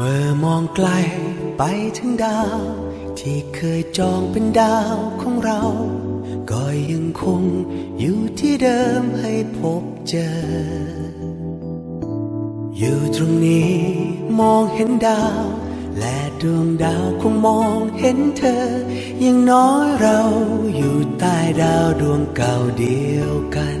มื่อมองไกลไปถึงดาว ที่เคยจองเป็นดาวของเรา ก็ยังคงอยู่ที่เดิมให้พบเจอ อยู่ตรงนี้มองเห็นดาว และดวงดาวคงมองเห็นเธอ ยังน้อยเราอยู่ใต้ดาวดวงเก่าเดียวกัน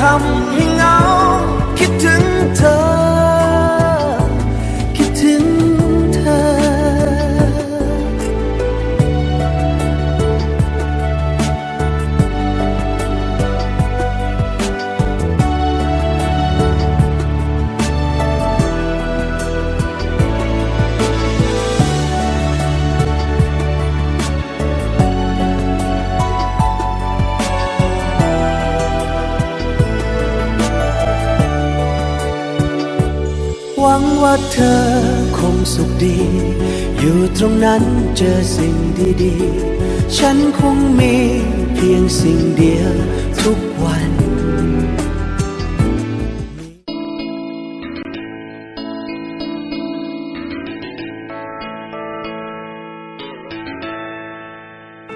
ทำให้ง วังว่าเธอคงสุขดี อยู่ตรงนั้นเจอสิ่งดีๆ ฉันคงมีเพียงสิ่งเดียวทุกวัน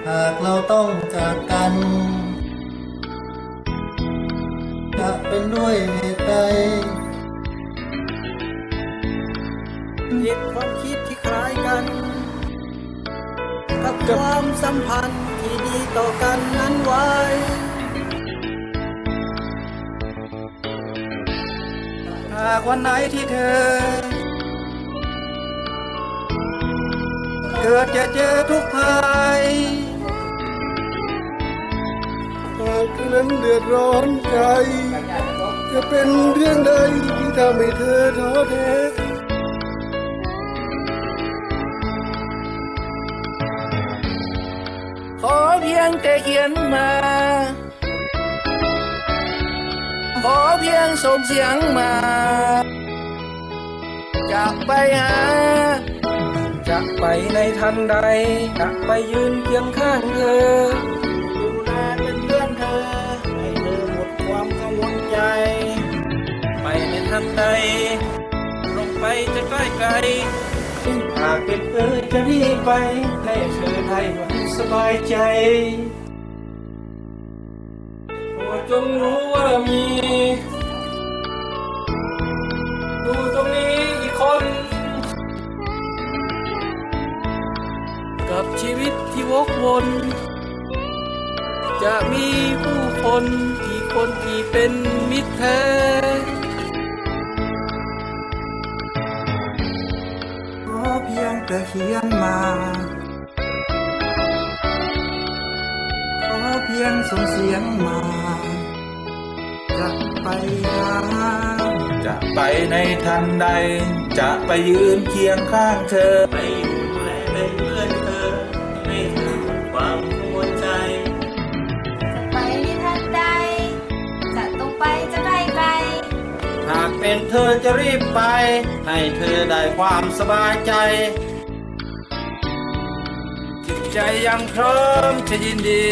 หากเราต้องจากกัน จะเป็นด้วยเหตุใด ยึดความคิดที่คล้ายกัน กับความสัมพันธ์ที่ดีต่อกันนั้นไว้หากวันไหนที่เธอ เกิดจะเจอทุกภัยหากครั้งเดือดร้อนใจ จะเป็นเรื่องใดที่ทำให้เธอท้อแท้ อเพียงแต่เขียนมาขอเพียงส่งเสียงมาจะไปหาจะไปในทันใดจะไปยืนเคียงข้างเธอดูแลเป็นเพื่อนเธอให้เธอหมดความกังวลใจ ไปในทันใดลงไปจะใกล้ไกลหากเป็นเธอจะรีบไปให้เธอได้วัน สบายใจโปรดจงรู้ว่ามีดูตรงนี้อีกคน กับชีวิตที่วกวน จะมีผู้คนกี่คนที่เป็นมิตรแท้ขอเพียงแต่เขียนมา พียงส่งเสียงมา จะไปหาจะไปในทันใด จะไปยืนเคียงข้างเธอ ไปอยู่แลเป็นเพื่อนเธอให้เธอหมความกัวใจ จะไปในทันใด จะตรงไปจะไกลไกลหากเป็นเธอจะรีบไป ให้เธอได้ความสบายใจจิตใจยังพร้อมจะยินดี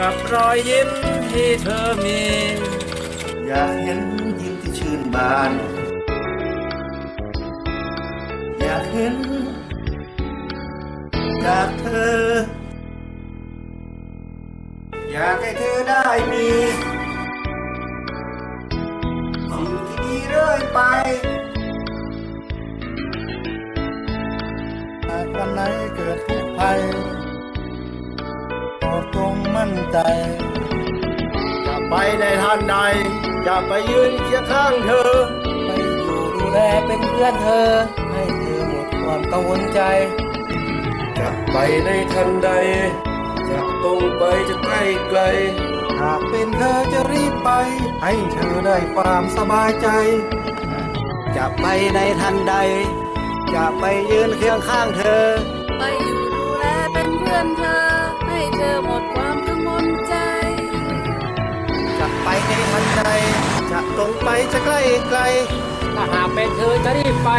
กับรอยยิ้มที่เธอมี อยากเห็นยิ้มที่ชื่นบาน อยากเห็นจากเธอ อยากให้เธอได้มีสิ่งที่ดีเรื่อยไปหากวันไหนเกิดทุกข์ภัย มั่นใจ จะไปในทันใด จะไปยืนเคียงข้างเธอ ไปอยู่ดูแลเป็นเพื่อนเธอ ให้เธอหมดความกังวลใจ จะไปในทันใด จะตรงไปจะใกล้ไกล หากเป็นเธอจะรีบไป ให้เธอได้ความสบายใจ จะไปในทันใด จะไปยืนเคียงข้างเธอ ใกล้ไกล ถ้าหากเป็นเธอจะรีบไป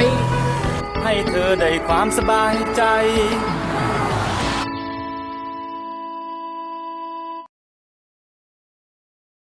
ให้เธอได้ความสบายใจ